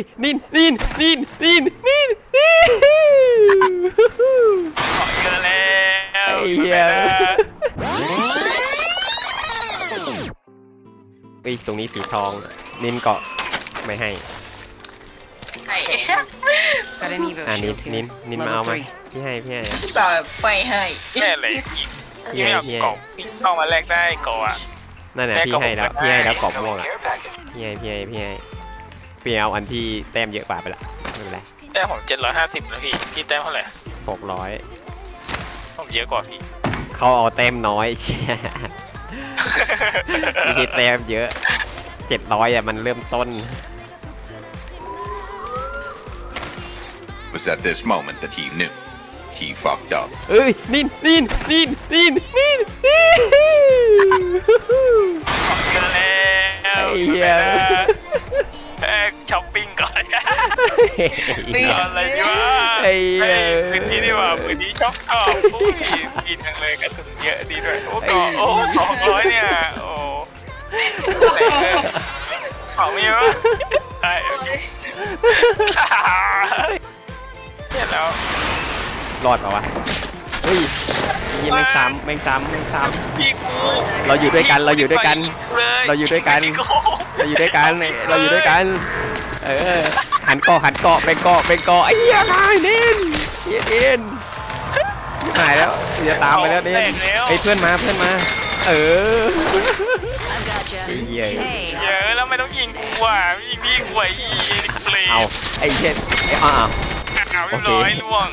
ยนินนินนินนินนินนินเจอแล้วไอ้เหี้ยเฮ้ยตรงนี้สีทองนินเกาะไม่ให้ให้ Got an Evo อ่านิน shield นิน here. นินมาเอา Level มา three. พี่ให้พี่ให้ ต่อไปให้แค่เลยพี่เหี้ย ไม่เอาเหี้ยกล่องพี่เข้ามาแลกได้ก่อนนั่นแหละแม่พี่ก็ให้แล้วผมก็พี่ให้ได้แล้วกรอบม่วงอะพี่ให้พี่ให้พี่ให้ พี่เอาอันที่แต้มเยอะกว่าไปละไม่เป็นไรแต้มผมเจ็ดร้อยห้าสิบนะพี่พี่แต้มเท่าไหร่หกร้อยผมเยอะกว่าพี่ เขาเอาแต้มน้อยเชี่ยไม่ใช่แต้มเยอะเจ็ดร้อยอะมันเริ่มต้น It was at this moment that he knew. He fucked up. เอ้ยนินนินนินนินนินนิน ช้อปปิ้งก่อนปีอะไรดีวะไอ้เหี้ยไอ้พื้นที่ดีกว่าพื้นที่ช็อบชอบอุ้ยกินจังเลยกระสุนเยอะดีด้วยโอ้ก่อโอ้สองร้อยเนี่ยโอ้ของมีวะได้โอเคเนี่ยแล้วรอดเปล่าวะเฮ้ยยังแม่งซ้ำแม่งซ้ำแม่งซ้พี่กูเราอยู่ด้วยกันเราอยู่ด้วยกัน เราอยู่ด้วยกัน เราอยู่ด้วยกันเราอยู่ด้วยกัน เออหันเกาะหันเกาะเป็นเกาะเป็นเกาะไอ้เหี้ยนายเน้นเหี้ยเน้นหายแล้วจะตามไปแล้วเน้นไอ้ยเพื่อนมาเพื่อนมา เออ I've gotcha. Yeah. Hey, เยอะแล้วไม่ต้องยิงกูอะยิงพี่กูไอ้เปลเอาไอ้เหี้ยไอ้อ้าวเอาเรียบร้อยล่วง